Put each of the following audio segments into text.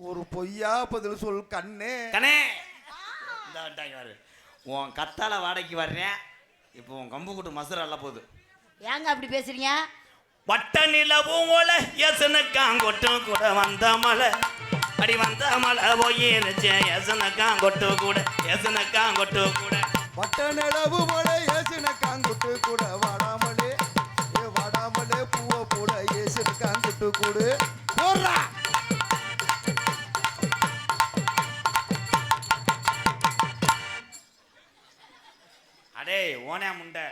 ஒரு பொய்யா பதில் சொல் கண்ணே. கண்ணே. இந்த வந்துட்டாங்க உன் கத்தால வாடகைக்கு வர்றேன் இப்போ உன் கம்பு கூட்டு மசுர அல்ல போகுது. ஏங்க அப்படி பேசுறீங்க? வட்ட நிலவும் ஒல எசனுக்காங்கொட்டும் கூட வந்த மலை அடி வந்த மலை போயிருச்சு எசனுக்காங்கொட்டு கூட எசனுக்காங்கொட்டு கூட. வட்ட நிலவு மழை ஏசின காங்குட்டு கூட வாடாமலே. ஏ வாடாமலே பூவை போட ஏசின காங்குட்டு கூடு. ஓனே முண்டை.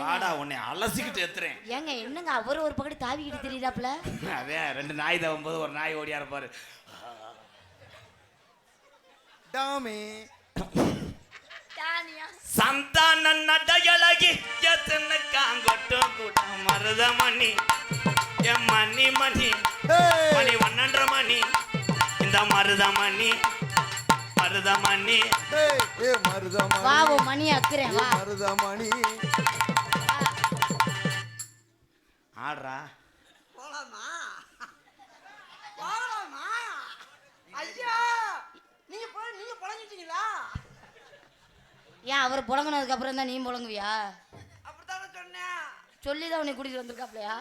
வாடா உன்னை அலசிக்கிட்டு எத்துறேன் ஏங்க என்னங்க? அவர் ஒரு பக்கத்து தாவிக்கிட்டு தெரியுதாப்ல அதே ரெண்டு நாய் தவும்போது ஒரு நாய் ஓடியா இருப்பாரு. டாமி. சந்தான நடையழகி எத்தனுக்காங்கொட்டு கூட மருதமணி. என் மணி மணி மணி பன்னெண்டரை மணி. இந்த மருதமணி மருதமணி. ஏ மருதமணி. வா உன் மணி அக்குறேன் வா. மருதமணி. ஆடுறா. போலாமா? போலாமா? ஐயா! நீங்க போய் நீங்க பழகிட்டீங்களா ஏன் அவர் புழங்கினதுக்கு அப்புறம் தான் நீ புழங்குவியா? அப்படித்தானே சொன்னேன். சொல்லி தான் உன்னை கூட்டிட்டு வந்திருக்காப்லையா?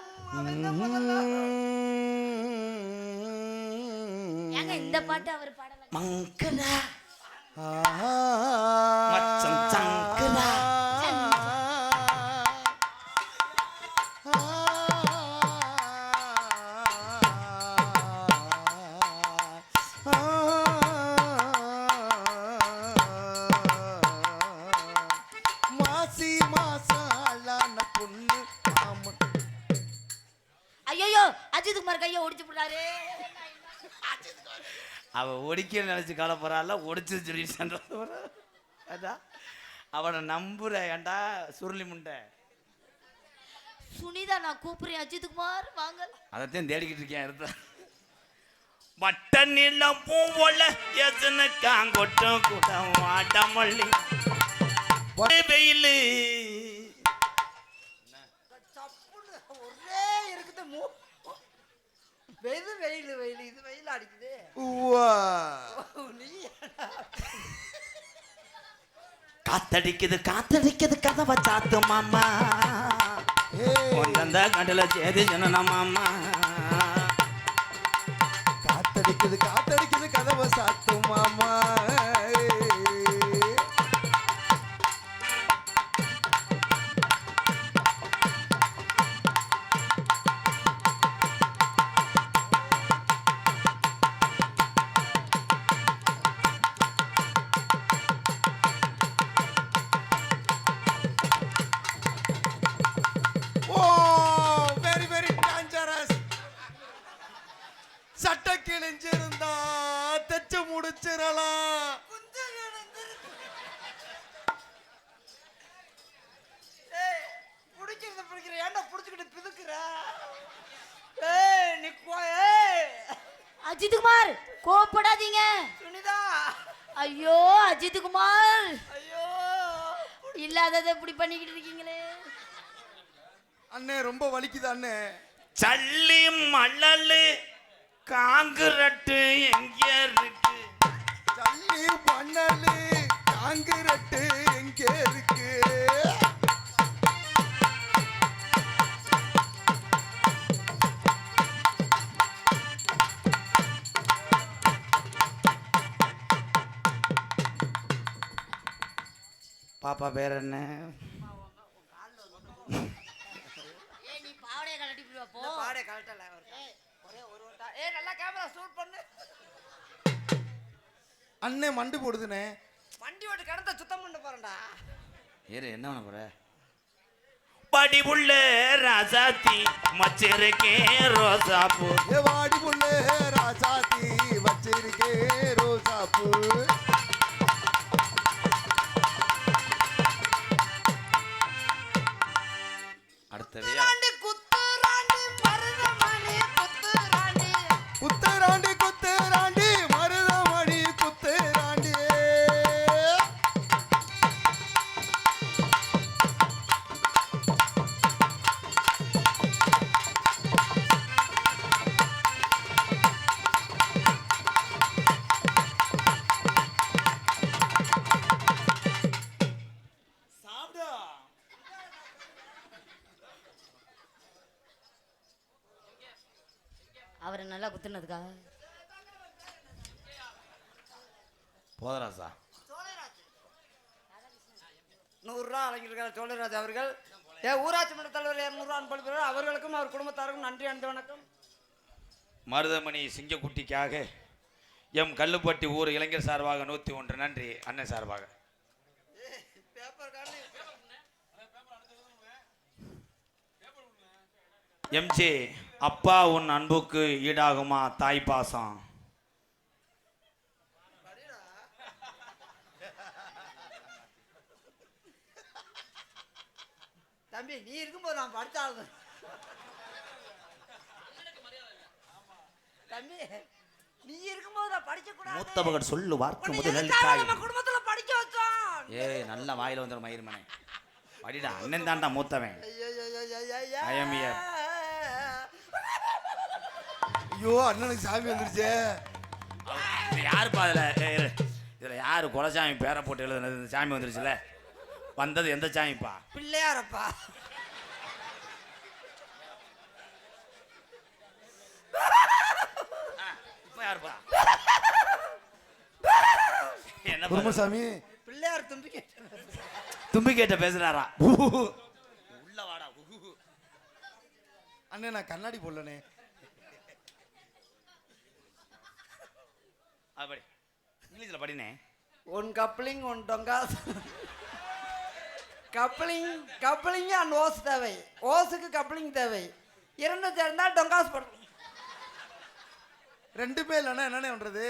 ஏங்க இந்த பாட்டு அவர் பாடல. மங்களா ஆஹா. மச்சம் ஒடிக்க நினைச்சு கலப்புறால ஒடிச்சு சொல்லிட்டு அதான் அவனை நம்புற ஏன்டா சுருளி முண்டை? சுனிதா நான் கூப்பிடுறேன். அஜித் குமார் வாங்க. அதைத்தான் தேடிக்கிட்டு இருக்கேன் எடுத்த வட்ட நிலம் பூவோல எசனு காங்கொட்டும் கூட வாட்டமல்லி வெயிலு சப்புன்னு ஒரே இருக்குது மூ வெது வெயில் வெயில் இது வெயில் அடிக்குது உவ்வா. நீ காத்தடிக்குது காத்தடிக்குது கதவை சாத்து மாமா. ஒன்றந்த கடல சேதி சொன்ன மாமா. காத்தடிக்குது காத்தடிக்குது கதவை சாத்து மாமா. பிடிச்சிக்கிட்டு பிதுக்குற? ஏய் நீ கோ ஏய். அஜித் குமார் கோவப்படாதீங்க. சுனிதா. ஐயோ அஜித் குமார் ஐயோ. இல்லாததை இப்படி பண்ணிக்கிட்டு இருக்கீங்களே. அண்ணே ரொம்ப வலிக்குது அண்ணே. சல்லி மணலு காங்கிரட்டு எங்க கேமரா ஷூட் பண்ணு. அண்ணே மண்டு போடுதுனே வண்டி ஓட்டு கடந்த சுத்தம் பண்ண போறேன்டா. ஏறு என்ன பண்ண போற? படிவுள்ள ராசாத்தி மச்சிருக்கே ரோசாப்பூ. ஏ வாடி புள்ள ராசாத்தி வச்சிருக்கே ரோசாப்பூ. அவரை நல்லா குத்துனதுக்கா போதராசா நூறுரூவா வழங்கியிருக்கார் சோழராஜ் அவர்கள் ஏ ஊராட்சி மன்ற தலைவர் இரநூறுவா அனுப்பி அவர்களுக்கும் அவர் குடும்பத்தாருக்கும் நன்றி அன்பு வணக்கம். மருதமணி சிங்கக்குட்டிக்காக எம் கல்லுப்பட்டி ஊர் இளைஞர் சார்பாக நூற்றி ஒன்று நன்றி அண்ணன் சார்பாக. எம்ஜி அப்பா உன் அன்புக்கு ஈடாகுமா தாய் பாசம்? தம்பி நீ இருக்கும்போது நான் படிச்சாலும் தம்பி நீ இருக்கும்போது நான் படிக்க கூடாது மூத்த மகன் சொல்லு வார்த்தை உன்னை முதல் எதுக்காக தாய் நம்ம குடும்பத்துல படிக்க வச்சோம்? ஏய் நல்ல வாயில வந்துடும் மயிர்மனை படிடா அண்ணன் தான்டா மூத்தவன். I am here. ஐயோ அண்ணனுக்கு சாமி வந்துருச்சே. யாருப்பா அதில் இதில் யார் குலசாமி பேரை போட்டு எழுதுனது? இந்த சாமி வந்துருச்சுல. வந்தது எந்த சாமிப்பா? பிள்ளையாரப்பா. யாருப்பா? என்ன குருமசாமி. பிள்ளையார் தும்பி கேட்டு தும்பி கேட்ட பேசுறாரா உள்ள வாடா. அண்ணே நான் கண்ணாடி போடலனே அது படி இங்கிலீஷில் படினே. ஒன் கப்ளிங் ஒன் டொங்கா. கப்ளிங் கப்ளிங் அண்ட் ஓஸ் தேவை. ஓஸுக்கு கப்ளிங் தேவை. இரண்டு சேர்ந்தா டொங்காஸ் போடும் ரெண்டுமே இல்லைன்னா என்னண்ணே பண்றது?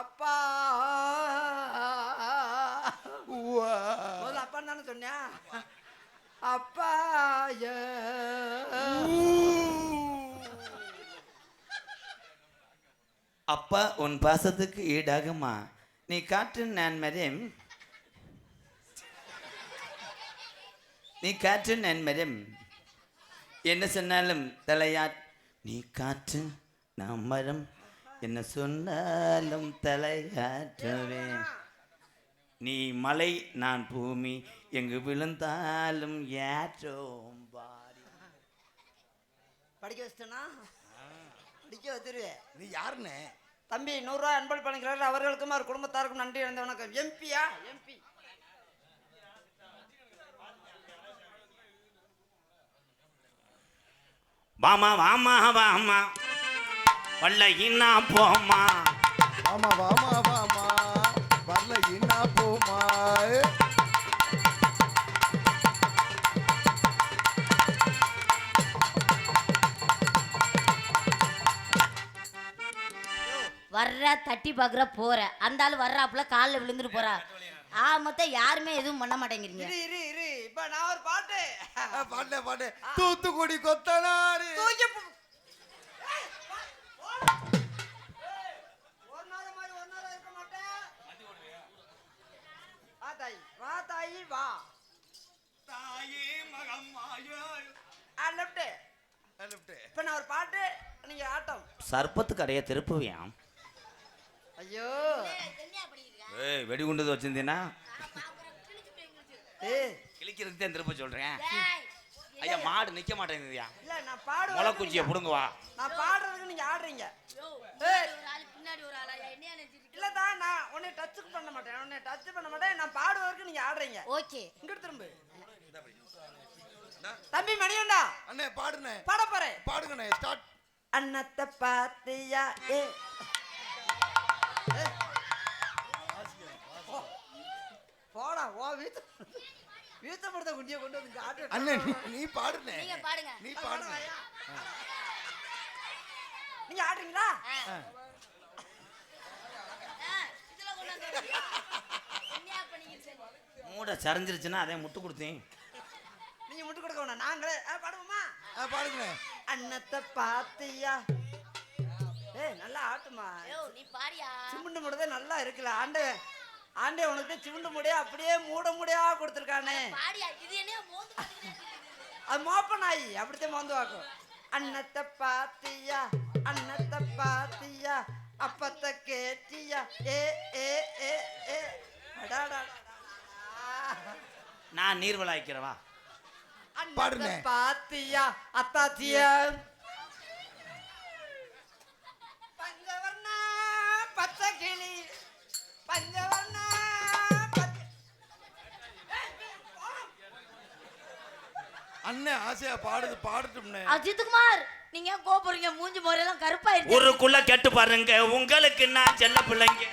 அப்பா. அப்பா அப்பாய. அப்பா உன் பாசத்துக்கு ஈடாகுமா? நீ காற்று நான் மரம் நீ காற்று நான் மரம் என்ன சொன்னாலும் தலையாட். நீ காற்று நான் மரம் என்ன சொன்னாலும் தலையாற்றுவேன் நீ மலை நான் பூமி எங்கு விழுந்தாலும் ஏற்றோம் பாரி. படிக்க வச்சிட்டனா? படிக்க வச்சிருவேன் நீ யாருண்ணே தம்பி நூறுரூவா அன்பள் பண்ணிக்கிறார் அவர்களுக்கும் அவர் குடும்பத்தாருக்கும் நன்றி இழந்த வணக்கம். எம்பியா? எம்பி. வாமா வாமா வாமா. வல்லையின்னா போமா வாமா வாமா வாமா. வர்ற தட்டி பார்க்குற போற. அந்த ஆள் வர்றாப்புல காலில் விழுந்துட்டு போறா. ஆ மொத்தம் யாருமே எதுவும் பண்ண மாட்டேங்கிறீங்க. இரு இரு இரு. இப்ப நான் ஒரு பாட்டு. பாட்டே பாட்டே. தூத்துக்குடி கொத்தனாரு தூக்கி வா, போடா. ஏய், ஒரு நாள் மாதிரி ஒரு நாள் இருக்க மாட்டேன். வா தாயி வா. தாயி வா ஆ லெஃப்ட் இப்ப நான் ஒரு பாட்டு நீங்க ஆட்டம். சர்பத்து கடையை திருப்புவியாம் ஐயோ ஏய் வெடிகுண்டது வச்சிருந்தீங்கன்னா ஏய் கிழிக்கிறதுக்கு தான் திருப்ப சொல்றேன். ஐயா மாடு நிக்க மாட்டேங்குதுயா இல்ல நான் பாடுவேன். முளை குச்சியை புடுங்க வா நான் பாடுறதுக்கு நீங்க ஆடுறீங்க. ஏய். இல்ல தான் நான் உன்னை டச் பண்ண மாட்டேன். உன்னை டச் பண்ண மாட்டேன். நான் பாடுவதற்கு நீங்க ஆடுறீங்க. ஓகே. இங்கிட்டு திரும்ப. தம்பி மணியண்டா அண்ணே பாடுனே பாட போறேன். பாடுங்கண்ணே ஸ்டார்ட் அன்னத்தை பாத்தியா ஏ. போடா ஓ வீட்டு வீத்தப்படுத்த குண்டிய கொண்டு வந்து இங்க ஆட்டு அண்ணே நீ பாடுனே நீங்க பாடுங்க. நீ பாடுனே நீங்க ஆடுறீங்களா? மூடை சரிஞ்சிருச்சுன்னா அதே முட்டு கொடுத்தேன். நீங்க முட்டு கொடுக்க வேணாம் நாங்களே பாடுவோமா? ஆ பாடுங்கண்ணே அன்னத்தை பாத்தியா? ஏய் நல்லா ஆட்டுமா? நீ பாடியா? சிமுண்டு முடிதே நல்லா இருக்குல்ல ஆண்டே ஆண்டே உனக்கு சிமுண்டு முடியா? அப்படியே மூட முடியா கொடுத்துருக்கானே. பாடியா இது என்ன மோந்து அது மோப்ப நாய் அப்படித்தான் மோந்து வாக்கும் அன்னத்தை பாத்தியா அன்னத்தை பாத்தியா அப்பத்தை கேட்டியா? ஏ ஏ ஏ ஏ. நான் நீர்வலாய்க்கிறவா? பாடுனே. அண்ணன் பாத்தியா அத்தாச்சியா பஞ்சவர்ண பச்சை கிளி பஞ்சவர்ண பச்சை அண்ணன் ஆசையா பாடுது பாடட்டும்னே அஜித்குமார் நீங்க ஏன் கோபுறீங்க மூஞ்சி முறையெல்லாம் கருப்பாயிருச்சு ஊருக்குள்ள கேட்டு பாருங்க உங்களுக்கு நான் செல்ல பிள்ளைங்க.